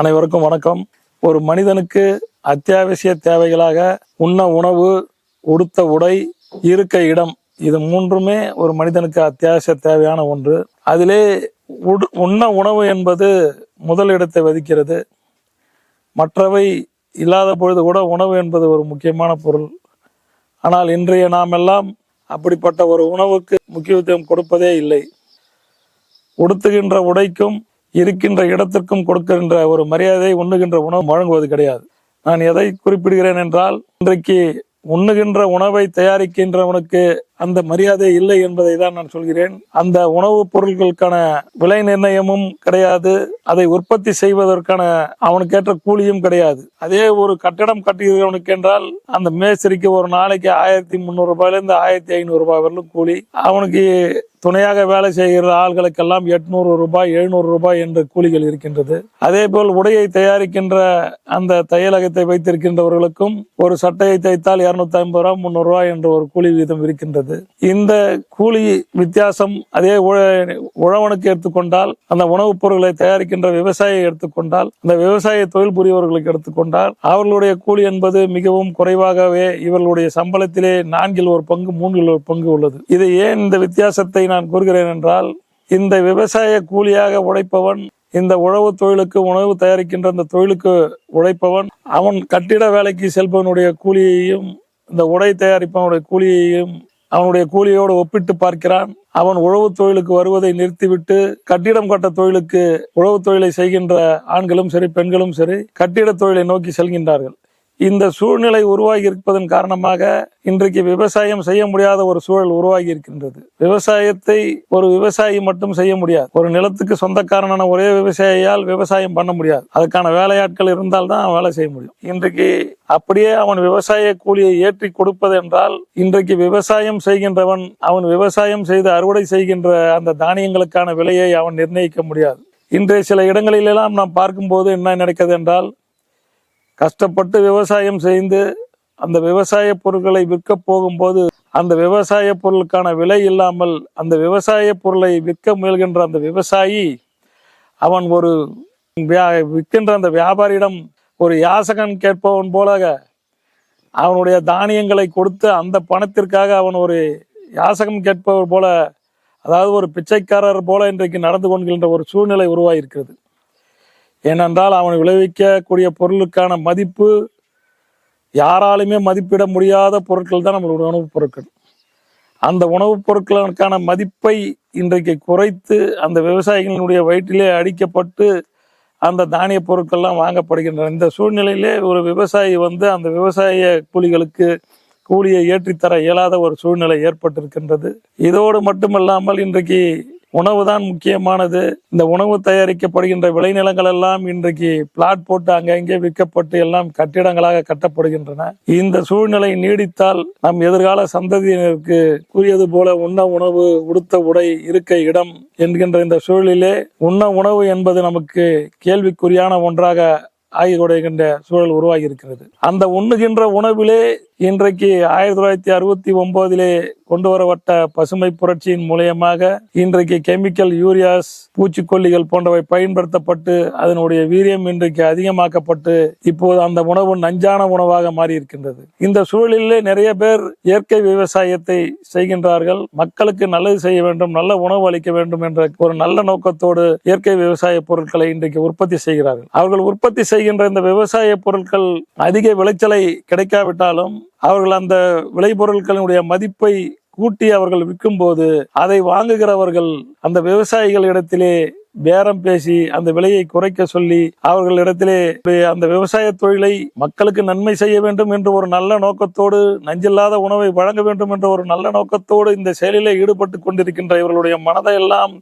அனைவருக்கும் வணக்கம். ஒரு மனிதனுக்கு அத்தியாவசிய தேவைகளாக உண்ண உணவு உடுத்த உடை இருக்க இடம் இது மூன்றுமே ஒரு மனிதனுக்கு அத்தியாவசிய தேவையான ஒன்று. அதிலே உடு உண்ண உணவு என்பது முதல் இடத்தை வதிக்கிறது மற்றவை இல்லாத பொழுது கூட உணவு என்பது ஒரு முக்கியமான பொருள். ஆனால் இன்றைய நாம் எல்லாம் அப்படிப்பட்ட ஒரு உணவுக்கு முக்கியத்துவம் கொடுப்பதே இல்லை. உடுத்துகின்ற உடைக்கும் இருக்கின்ற இடத்திற்கும் கொடுக்கின்ற ஒரு மரியாதை உண்ணுகின்ற உணவு வழங்குவது கிடையாது. நான் எதை குறிப்பிடுகிறேன் என்றால் இன்றைக்கு உண்ணுகின்ற உணவை தயாரிக்கின்றவனுக்கு அந்த மரியாதை இல்லை என்பதை தான் நான் சொல்கிறேன். அந்த உணவுப் பொருட்களுக்கான விலை நிர்ணயமும் கிடையாது. அதை உற்பத்தி செய்வதற்கான அவனுக்கு ஏற்ற கூலியும் கிடையாது. அதே ஒரு கட்டடம் கட்டுகிறவனுக்கு என்றால் அந்த மேஸ்திரிக்கு ஒரு நாளைக்கு ஆயிரத்தி முந்நூறு ரூபாயிலிருந்து ஆயிரத்தி ஐநூறு ரூபாய் வரலும் கூலி. அவனுக்கு துணையாக வேலை செய்கிற ஆள்களுக்கெல்லாம் எட்நூறு ரூபாய் எழுநூறு ரூபாய் என்ற கூலிகள் இருக்கின்றது. அதே போல் உடையை தயாரிக்கின்ற அந்த தையலகத்தை வைத்திருக்கின்றவர்களுக்கும் ஒரு சட்டையை தைத்தால் இருநூத்தி ஐம்பது ரூபாய் முந்நூறு ரூபாய் என்ற ஒரு கூலி வீதம் இருக்கின்றது. இந்த கூலி வித்தியாசம் அதே உழ- உழவனுக்கு எடுத்துக்கொண்டால் அந்த உணவுப் பொருட்களை தயாரிக்கின்ற விவசாயியை எடுத்துக்கொண்டால் அந்த விவசாய தொழில் புரியவர்களுக்கு எடுத்துக்கொண்டால் அவர்களுடைய கூலி என்பது மிகவும் குறைவாகவே இவர்களுடைய சம்பளத்திலே நான்கில் ஒரு பங்கு மூன்றில் ஒரு பங்கு உள்ளது. இது ஏன் இந்த வித்தியாசத்தை நான் கூறுகிறேன் என்றால் இந்த விவசாய கூலியாக உழைப்பவன் இந்த உழவு தொழிலுக்கு உணவு தயாரிக்கின்ற இந்த தொழிலுக்கு உழைப்பவன் அவன் கட்டிட வேலைக்கு செல்பவனுடைய கூலியையும் இந்த உடை தயாரிப்பவனுடைய கூலியையும் அவனுடைய கூலியோடு ஒப்பிட்டு பார்க்கிறான். அவன் உழவு தொழிலுக்கு வருவதை நிறுத்திவிட்டு கட்டிடம் கட்ட தொழிலுக்கு உழவு தொழிலை செய்கின்ற ஆண்களும் சரி பெண்களும் சரி கட்டிட தொழிலை நோக்கி செல்கின்றார்கள். இந்த சூழ்நிலை உருவாகி இருப்பதன் காரணமாக இன்றைக்கு விவசாயம் செய்ய முடியாத ஒரு சூழல் உருவாகி இருக்கின்றது விவசாயத்தை ஒரு விவசாயி மட்டும் செய்ய முடியாது. ஒரு நிலத்துக்கு சொந்தக்காரனான ஒரே விவசாயியால் விவசாயம் பண்ண முடியாது. அதுக்கான வேலையாட்கள் இருந்தால் தான் வேலை செய்ய முடியும். இன்றைக்கு அப்படியே அவன் விவசாய கூலியை ஏற்றி கொடுப்பது என்றால் இன்றைக்கு விவசாயம் செய்கின்றவன் அவன் விவசாயம் செய்து அறுவடை செய்கின்ற அந்த தானியங்களுக்கான விலையை அவன் நிர்ணயிக்க முடியாது. இன்றைய சில இடங்களிலெல்லாம் நாம் பார்க்கும்போது என்ன நடக்கிறது என்றால் கஷ்டப்பட்டு விவசாயம் செய்து அந்த விவசாய பொருட்களை விற்க போகும்போது அந்த விவசாய பொருளுக்கான விலை இல்லாமல் அந்த விவசாய பொருளை விற்க முயல்கின்ற அந்த விவசாயி அவன் ஒரு வியா- விற்கின்ற அந்த வியாபாரியிடம் ஒரு யாசகன் கேட்பவன் போல அவனுடைய தானியங்களை கொடுத்து அந்த பணத்திற்காக அவன் ஒரு யாசகம் கேட்பவர் போல அதாவது ஒரு பிச்சைக்காரர் போல இன்றைக்கு நடந்து கொள்கின்ற ஒரு சூழ்நிலை உருவாகியிருக்கிறது ஏனென்றால் அவன் விளைவிக்கக்கூடிய பொருளுக்கான மதிப்பு யாராலுமே மதிப்பிட முடியாத பொருட்கள் தான் நம்மளுடைய உணவுப் பொருட்கள். அந்த உணவுப் பொருட்களுக்கான மதிப்பை இன்றைக்கு குறைத்து அந்த விவசாயிகளினுடைய வயிற்றிலே அடிக்கப்பட்டு அந்த தானிய பொருட்கள்லாம் வாங்கப்படுகின்றன. இந்த சூழ்நிலையிலே ஒரு விவசாயி வந்து அந்த விவசாய கூலிகளுக்கு கூலியை ஏற்றித்தர இயலாத ஒரு சூழ்நிலை ஏற்பட்டிருக்கின்றது. இதோடு மட்டுமல்லாமல் இன்றைக்கு உணவு தான் முக்கியமானது. இந்த உணவு தயாரிக்கப்படுகின்ற விளைநிலங்கள் எல்லாம் இன்றைக்கு பிளாட் போட்டு அங்கங்கே விற்கப்பட்டு எல்லாம் கட்டிடங்களாக கட்டப்படுகின்றன. இந்த சூழ்நிலை நீடித்தால் நம் எதிர்கால சந்ததியினருக்கு கூறியது போல உண்ண உணவு உடுத்த உடை இருக்க இடம் என்கின்ற இந்த சூழலிலே உண்ண உணவு என்பது நமக்கு கேள்விக்குறியான ஒன்றாக ஆகி கொடுக்கின்ற சூழல் உருவாகி இருக்கிறது அந்த உண்ணுகின்ற உணவிலே இன்றைக்கு ஆயிரத்தி தொள்ளாயிரத்தி அறுபத்தி ஒன்பதிலே கொண்டு வரப்பட்ட பசுமை புரட்சியின் மூலியமாக இன்றைக்கு கெமிக்கல் யூரியாஸ் பூச்சிக்கொல்லிகள் போன்றவை பயன்படுத்தப்பட்டு அதனுடைய வீரியம் இன்றைக்கு அதிகமாக்கப்பட்டு இப்போது அந்த உணவு நஞ்சான உணவாக மாறி இருக்கின்றது இந்த சூழலிலே நிறைய பேர் இயற்கை விவசாயத்தை செய்கின்றார்கள். மக்களுக்கு நல்லது செய்ய வேண்டும் நல்ல உணவு அளிக்க வேண்டும் என்ற ஒரு நல்ல நோக்கத்தோடு இயற்கை விவசாய பொருட்களை இன்றைக்கு உற்பத்தி செய்கிறார்கள். அவர்கள் உற்பத்தி செய்கின்ற இந்த விவசாய பொருட்கள் அதிக விளைச்சலை கிடைக்காவிட்டாலும் அவர்கள் அந்த விளைபொருட்களினுடைய மதிப்பை கூட்டி அவர்கள் விற்கும்போது அதை வாங்குகிறவர்கள் அந்த விவசாயிகள் இடத்திலே பேரம் பேசி அந்த விலையை குறைக்க சொல்லி அவர்களிடத்திலே அந்த விவசாய தொழிலை மக்களுக்கு நன்மை செய்ய வேண்டும் என்று ஒரு நல்ல நோக்கத்தோடு நஞ்சில்லாத உணவை வழங்க வேண்டும் என்ற ஒரு நல்ல நோக்கத்தோடு இந்த செயலிலே ஈடுபட்டு கொண்டிருக்கின்ற இவர்களுடைய மனதை எல்லாம்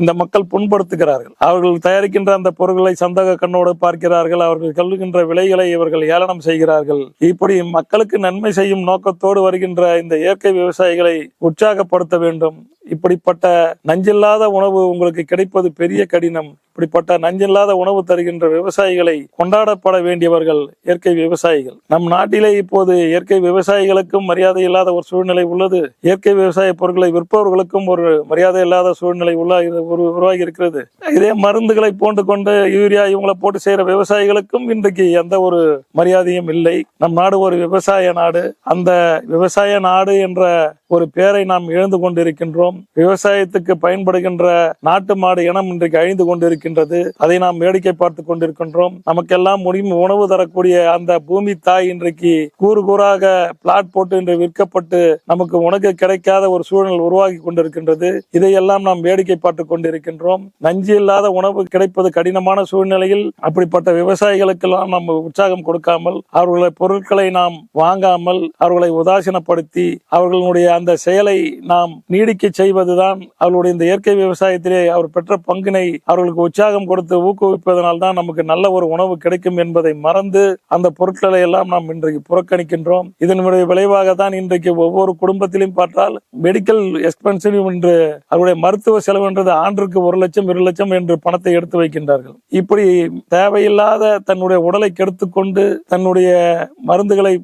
இந்த மக்கள் புண்படுத்துகிறார்கள். அவர்கள் தயாரிக்கின்ற அந்த பொருட்களை சந்தக கண்ணோடு பார்க்கிறார்கள். அவர்கள் கல்லுகின்ற விலைகளை இவர்கள் ஏளனம் செய்கிறார்கள். இப்படி மக்களுக்கு நன்மை செய்யும் நோக்கத்தோடு வருகின்ற இந்த இயற்கை விவசாயிகளை உற்சாகப்படுத்த வேண்டும். இப்படிப்பட்ட நஞ்சில்லாத உணவு உங்களுக்கு கிடைப்பது பெரிய கடினம். இப்படிப்பட்ட நஞ்சில்லாத உணவு தருகின்ற விவசாயிகளை கொண்டாடப்பட வேண்டியவர்கள் இயற்கை விவசாயிகள். நம் நாட்டிலே இப்போது இயற்கை விவசாயிகளுக்கும் மரியாதை இல்லாத ஒரு சூழ்நிலை உள்ளது. இயற்கை விவசாய பொருட்களை விற்பவர்களுக்கும் ஒரு மரியாதை இல்லாத சூழ்நிலை உருவாகி இருக்கிறது. இதே மருந்துகளை போன்று கொண்டு யூரியா இவங்களை போட்டு செய்யற விவசாயிகளுக்கும் இன்றைக்கு எந்த ஒரு மரியாதையும் இல்லை. நம் நாடு ஒரு விவசாய நாடு. அந்த விவசாய நாடு என்ற ஒரு பேரை நாம் இழந்து கொண்டிருக்கின்றோம். விவசாயத்துக்கு பயன்படுகின்ற நாட்டு மாடு இனம் இன்றைக்கு அழிந்து இருக்கின்றது. அதை நாம் வேடிக்கை பார்த்து கொண்டிருக்கின்றோம். நமக்கெல்லாம் முடியும் உணவு தரக்கூடிய அந்த பூமி தாய் இன்றைக்கு கூறு கூறாக பிளாட் போட்டு இன்று விற்கப்பட்டு நமக்கு உணவு கிடைக்காத ஒரு சூழல் உருவாகி கொண்டிருக்கின்றது. இதையெல்லாம் நாம் வேடிக்கை பார்த்து கொண்டிருக்கின்றோம். நஞ்சு இல்லாத உணவு கிடைப்பது கடினமான சூழ்நிலையில் அப்படிப்பட்ட விவசாயிகளுக்கெல்லாம் நாம் உற்சாகம் கொடுக்காமல் அவர்களுடைய பொருட்களை நாம் வாங்காமல் அவர்களை உதாசீனப்படுத்தி அவர்களுடைய அந்த செயலை நாம் நீடிக்க செய்வதுதான் அவர்களுடைய இந்த இயற்கை விவசாயத்திலே அவர் பெற்ற பங்கினை அவர்களுக்கு உற்சாகம் கொடுத்து ஊக்குவிப்பதனால் தான் நமக்கு நல்ல ஒரு உணவு கிடைக்கும் என்பதை மறந்து அந்த பொருட்களை எல்லாம் நாம் இன்றைக்கு புறக்கணிக்கின்றோம். இதனுடைய விளைவாக தான் இன்றைக்கு ஒவ்வொரு குடும்பத்திலும் பார்த்தால் மெடிக்கல் எக்ஸ்பென்சிவ் என்று அவருடைய மருத்துவ செலவு என்றது ஆண்டுக்கு ஒரு லட்சம் இரு லட்சம் என்று பணத்தை எடுத்து வைக்கின்றார்கள். இப்படி தேவையில்லாத தன்னுடைய உடலை கெடுத்துக்கொண்டு தன்னுடைய மருந்துகளை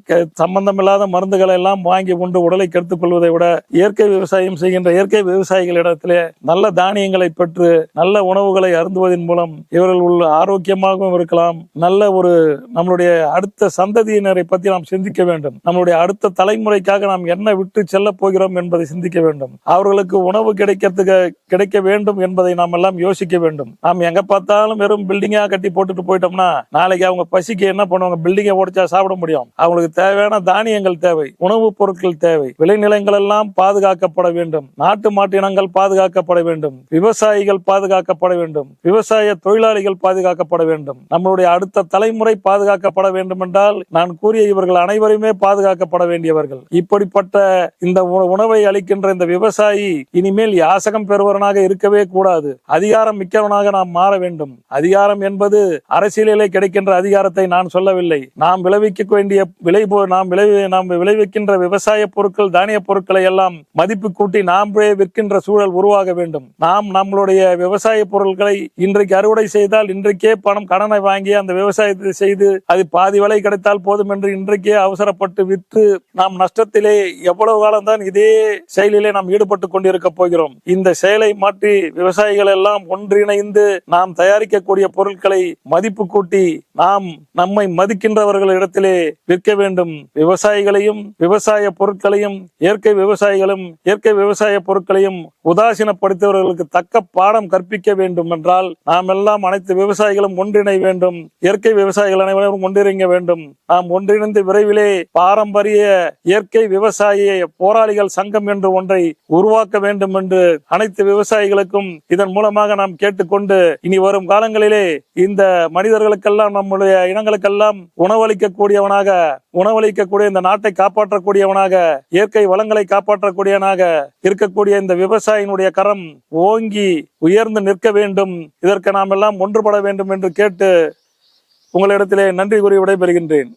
சம்பந்தமில்லாத மருந்துகளை எல்லாம் வாங்கி கொண்டு உடலை கெடுத்துக் கொள்வதை விட இயற்கை விவசாயம் செய்கின்ற இயற்கை விவசாயிகளிடத்திலே நல்ல தானியங்களை பெற்று நல்ல உணவுகளை வழங்குவதன் மூலம் இவர்கள் உள்ள ஆரோக்கியமாகவும் இருக்கலாம். நல்ல ஒரு நம்மளுடைய அடுத்த சந்ததியினரை பற்றி நாம் சிந்திக்க வேண்டும். நம்மளுடைய அடுத்த தலைமுறைக்காக நாம் என்ன விட்டு செல்ல போகிறோம் என்பதை சிந்திக்க வேண்டும். அவர்களுக்கு உணவு கிடைக்கிறதுக்கு கிடைக்க வேண்டும் என்பதை நாம் எல்லாம் யோசிக்க வேண்டும். நாம் எங்க பார்த்தாலும் வெறும் பில்டிங்கா கட்டி போட்டுட்டு போயிட்டோம்னா நாளைக்கு அவங்க பசிக்கு என்ன பண்ணுவாங்க? பில்டிங்கை உடைச்சா சாப்பிட முடியும். அவங்களுக்கு தேவையான தானியங்கள் தேவை உணவுப் பொருட்கள் தேவை விளைநிலங்கள் எல்லாம் பாதுகாக்கப்பட வேண்டும். நாட்டு மாட்டு இனங்கள் பாதுகாக்கப்பட வேண்டும். விவசாயிகள் பாதுகாக்கப்பட வேண்டும். விவசாய தொழிலாளிகள் பாதுகாக்கப்பட வேண்டும். நம்மளுடைய அடுத்த தலைமுறை பாதுகாக்கப்பட வேண்டும் என்றால் நான் கூறிய இவர்கள் அனைவருமே பாதுகாக்கப்பட வேண்டியவர்கள். இப்படிப்பட்ட இந்த உண- உணவை அளிக்கின்ற இந்த விவசாயி இனிமேல் யாசகம் பெறுவனாக இருக்கவே கூடாது. அதிகாரம் மிக்கவனாக நாம் மாற வேண்டும். அதிகாரம் என்பது அரசியலிலே கிடைக்கின்ற அதிகாரத்தை நான் சொல்லவில்லை. நாம் விளைவிக்க வேண்டிய விளை நாம் விளை நாம் விளைவிக்கின்ற விவசாய பொருட்கள் தானிய பொருட்களை எல்லாம் மதிப்பு கூட்டி நாமே விற்கின்ற சூழல் உருவாக வேண்டும். நாம் நம்மளுடைய விவசாய பொருட்களை இன்றைக்கு அறுவடை செய்தால் இன்றைக்கே பணம் கடனை வாங்கி அந்த விவசாயத்தை செய்து அது பாதி விலை கிடைத்தால் போதும் என்று இன்றைக்கே அவசரப்பட்டு விற்று நாம் நஷ்டத்திலே எவ்வளவு காலம் தான் இதே செயலிலே நாம் ஈடுபட்டு கொண்டிருக்க போகிறோம். இந்த செயலை மாற்றி விவசாயிகள் எல்லாம் ஒன்றிணைந்து நாம் தயாரிக்கக்கூடிய பொருட்களை மதிப்பு கூட்டி நாம் நம்மை மதிக்கின்றவர்களிடத்திலே விற்க வேண்டும். விவசாயிகளையும் விவசாய பொருட்களையும் இயற்கை விவசாயிகளும் இயற்கை விவசாய பொருட்களையும் உதாசீனப்படுத்தியவர்களுக்கு தக்க பாடம் கற்பிக்க வேண்டும் என்றால் நாம் எல்லாம் அனைத்து விவசாயிகளும் ஒன்றிணை வேண்டும். இயற்கை விவசாயிகள் அனைவரும் ஒன்றிணைங்க வேண்டும். நாம் ஒன்றிணைந்து விரைவிலே பாரம்பரிய இயற்கை விவசாய போராளிகள் சங்கம் என்று ஒன்றை உருவாக்க வேண்டும் என்று அனைத்து விவசாயிகளுக்கும் இதன் மூலமாக நாம் கேட்டுக்கொண்டு இனி வரும் காலங்களிலே இந்த மனிதர்களுக்கெல்லாம் நம்முடைய இனங்களுக்கெல்லாம் உணவளிக்கக்கூடியவனாக உணவளிக்கக்கூடிய இந்த நாட்டை காப்பாற்றக்கூடியவனாக இயற்கை வளங்களை காப்பாற்றக்கூடியவனாக இருக்கக்கூடிய இந்த விவசாயினுடைய கரம் ஓங்கி உயர்ந்து நிற்க வேண்டும். இதற்கு நாம் எல்லாம் ஒன்றுபட வேண்டும் என்று கேட்டு உங்களிடத்திலே நன்றி கூறி விடைபெறுகின்றேன்.